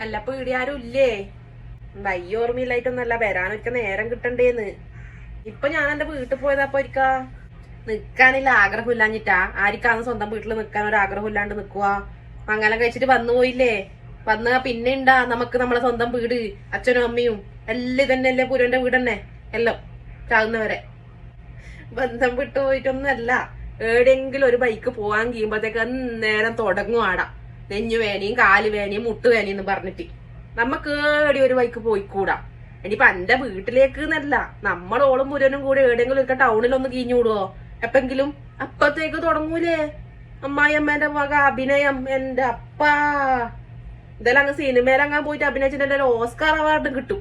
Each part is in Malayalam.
അല്ല ഇപ്പൊ ഇവിടെ ആരും ഇല്ലേ വയ്യ ഓർമ്മയില്ലായിട്ടൊന്നല്ല വരാനൊക്കെ നേരം കിട്ടണ്ടേന്ന്. ഇപ്പൊ ഞാൻ എന്റെ വീട്ടിൽ പോയതാ ഒരിക്ക നിക്കാനില്ല ആഗ്രഹമില്ലാഞ്ഞിട്ടാ. ആരിക്കാന്ന് സ്വന്തം വീട്ടിൽ നിക്കാൻ ഒരു ആഗ്രഹമില്ലാണ്ട് നിക്കുവാ? മംഗലം കഴിച്ചിട്ട് വന്നു പോയില്ലേ? വന്ന പിന്നെ ഉണ്ടാ നമുക്ക് നമ്മളെ സ്വന്തം വീട് അച്ഛനും അമ്മയും എല്ലാം ഇതന്നെയല്ലേ പുരന്റെ വീട് തന്നെ എല്ലാം ചാകുന്നവരെ ബന്ധം വിട്ടു പോയിട്ടൊന്നുമല്ല. എവിടെയെങ്കിലും ഒരു ബൈക്ക് പോവാൻ കഴിയുമ്പോഴത്തേക്ക് നേരം തുടങ്ങും ആടാ. നെഞ്ഞു വേനയും കാൽ വേനയും മുട്ട് വേനയും എന്ന് പറഞ്ഞിട്ട്. നമുക്ക് ഏടി ഒരു ബൈക്ക് പോയിക്കൂടാ. ഇനിയിപ്പൊ എന്റെ വീട്ടിലേക്ക് എന്നല്ല നമ്മളോളും പുരനും കൂടെ എവിടെയെങ്കിലും ഒരു ടൗണിലൊന്ന് കീഞ്ഞുവിടുവോ എപ്പെങ്കിലും അപ്പത്തേക്ക് തുടങ്ങൂലേ? അമ്മായി അമ്മേന്റെ മക അഭിനയം എന്റെ അപ്പാ. ഇതെല്ലാം അങ്ങ് സിനിമയിലങ്ങാൻ പോയിട്ട് അഭിനയിച്ചിട്ട് ഒരു ഓസ്കാർ അവാർഡും കിട്ടും.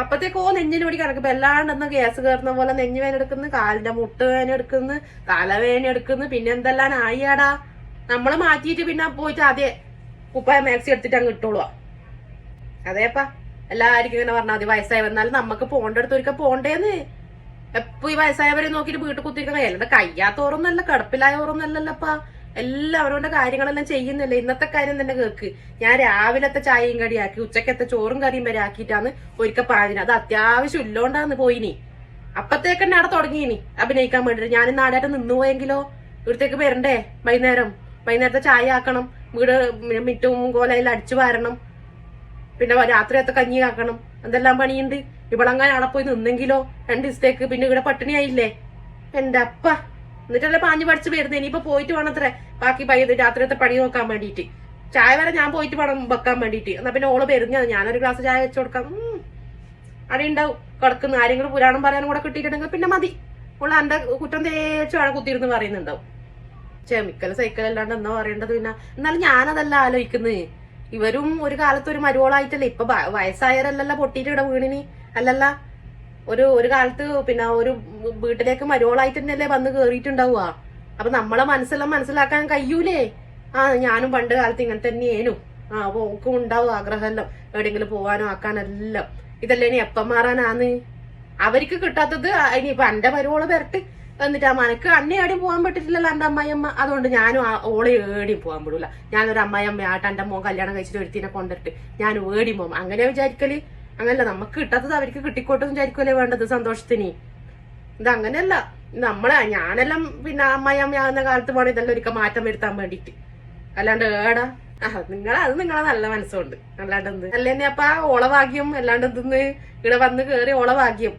അപ്പത്തേക്കോ നെഞ്ഞിന് പിടി കണക്ക്. ബെല്ലാണ്ടെന്ന് ഗ്യാസ് കയറുന്ന പോലെ നെഞ്ഞു വേന എടുക്കുന്നു കാലിന്റെ മുട്ട് വേന എടുക്കുന്നു തലവേന എടുക്കുന്നു പിന്നെ എന്തെല്ലാം ആയിയാടാ നമ്മൾ മാറ്റിയിട്ട് പിന്നെ പോയിട്ട് അതേ കുപ്പായ മാക്സി എടുത്തിട്ട് അങ്ങ് ഇട്ടോളുക അതേപ്പാ. എല്ലാവർക്കും ഇങ്ങനെ പറഞ്ഞാൽ മതി വയസ്സായി വന്നാലും നമുക്ക് പോകേണ്ടടുത്ത് ഒരിക്കൽ പോണ്ടേന്ന് എപ്പോ ഈ വയസ്സായവരെ നോക്കിട്ട് വീട്ടിൽ കുത്തിരിക്കുന്ന അല്ലാണ്ട് കയ്യാത്തോറൊന്നല്ല കിടപ്പിലായോറൊന്നല്ലല്ലപ്പാ എല്ലാം അവരവരുടെ കാര്യങ്ങളെല്ലാം ചെയ്യുന്നില്ല? ഇന്നത്തെ കാര്യം തന്നെ കേക്ക്. ഞാൻ രാവിലത്തെ ചായയും കടിയാക്കി ഉച്ചക്കത്തെ ചോറും കറിയും വരെ ആക്കിയിട്ടാണ് ഒരിക്കൽ പാതിന് അത് അത്യാവശ്യം ഇല്ലോണ്ടാന്ന് പോയിനി. അപ്പത്തേക്കന്നെ അവിടെ തുടങ്ങിയിനി അഭിനയിക്കാൻ വേണ്ടിട്ട്. ഞാൻ നാടായിട്ട് നിന്നു പോയെങ്കിലോ? ഇവിടത്തേക്ക് വരണ്ടേ വൈകുന്നേരം? വൈകുന്നേരത്തെ ചായ ആക്കണം വീട് മിറ്റും കോലയിൽ അടിച്ചു വാരണം പിന്നെ രാത്രിയത്തെ കഞ്ഞി ആക്കണം എന്തെല്ലാം പണിയുണ്ട്? ഇവളങ്ങനെ അവിടെ പോയി നിന്നെങ്കിലോ? രണ്ട് ദിവസത്തേക്ക് പിന്നെ ഇവിടെ പട്ടിണിയായില്ലേ എന്റെ അപ്പ എന്നിട്ടല്ലേ പാഞ്ഞു പഠിച്ച് വരുന്നത് ഇനിയിപ്പോ പോയിട്ട് വേണത്രേ. ബാക്കി പയ്യത് രാത്രിയത്തെ പണി നോക്കാൻ വേണ്ടിയിട്ട്. ചായ വരെ ഞാൻ പോയിട്ട് വേണം വെക്കാൻ വേണ്ടിയിട്ട്. എന്നാ പിന്നെ ഓൾ പെരുന്നത് ഞാനൊരു ഗ്ലാസ് ചായ വെച്ചു കൊടുക്കാം. അവിടെ ഉണ്ടാവും. കിടക്കുന്ന ആരെങ്കിലും പുരാണം പറയാനും കൂടെ കിട്ടിയിട്ടുണ്ടെങ്കിൽ പിന്നെ മതി. ഓൾ എന്റെ കുറ്റം തേച്ചു അവിടെ കുത്തിയിരുന്ന് പറയുന്നുണ്ടാവും. ചെമിക്കൽ സൈക്കിൾ അല്ലാണ്ട് എന്താ പറയേണ്ടത് പിന്നെ? എന്നാലും ഞാനതല്ല ആലോചിക്കുന്നത് ഇവരും ഒരു കാലത്ത് ഒരു മരുവോളായിട്ടല്ലേ ഇപ്പൊ വയസ്സായവരല്ലല്ല പൊട്ടിയിട്ട് ഇവിടെ വീണിനി. അല്ലല്ല ഒരു ഒരു കാലത്ത് പിന്നെ ഒരു വീട്ടിലേക്ക് മരുവോളായിട്ട് തന്നെയല്ലേ വന്ന് കേറിയിട്ടുണ്ടാവുക. അപ്പൊ നമ്മളെ മനസ്സെല്ലാം മനസ്സിലാക്കാൻ കഴിയൂലേ? ആ ഞാനും പണ്ട് കാലത്ത് ഇങ്ങനെ തന്നെയേനു. ആ അപ്പൊ ഓക്കും ഉണ്ടാവും ആഗ്രഹമെല്ലാം. എവിടെയെങ്കിലും പോവാനോ ആക്കാനെല്ലാം. ഇതല്ലേ ഇനി എപ്പം മാറാനാന്ന്? അവർക്ക് കിട്ടാത്തത് ഇനിയിപ്പൊ എന്റെ മരുവോൾ വരട്ട്. എന്നിട്ട് ആ മനക്ക് അന്നെ എവിടെയും പോകാൻ പറ്റത്തില്ലല്ലോ എന്റെ അമ്മായിയമ്മ. അതുകൊണ്ട് ഞാനും ഓളെ ഏടിയും പോകാൻ പറ്റൂല ഞാനൊരു അമ്മായിയമ്മ ആട്ട് എന്റെ മോൻ കല്യാണം കഴിച്ചിട്ട് ഒരുത്തിനെ കൊണ്ടിട്ട് ഞാൻ ഏടി പോകും. അങ്ങനെ വിചാരിക്കൽ? അങ്ങനല്ല നമുക്ക് കിട്ടാത്തത് അവർക്ക് കിട്ടിക്കോട്ടെ വിചാരിക്കുമല്ലേ വേണ്ടത് സന്തോഷത്തിന്? ഇത് അങ്ങനെയല്ല. നമ്മളെ ഞാനെല്ലാം പിന്നെ അമ്മായിയമ്മ ആകുന്ന കാലത്ത് പോണ ഇതെല്ലാം ഒരിക്കൽ മാറ്റം വരുത്താൻ വേണ്ടിട്ട് അല്ലാണ്ട് ഏടാ ആ നിങ്ങളെ അത് നിങ്ങളെ നല്ല മനസ്സുണ്ട്. അല്ലാണ്ട് എന്ത്? അല്ലേ അപ്പൊ ആ ഓളവാഗ്യം അല്ലാണ്ട് എന്തെന്ന്? ഇവിടെ വന്ന് കേറി ഓള ഭാഗ്യം.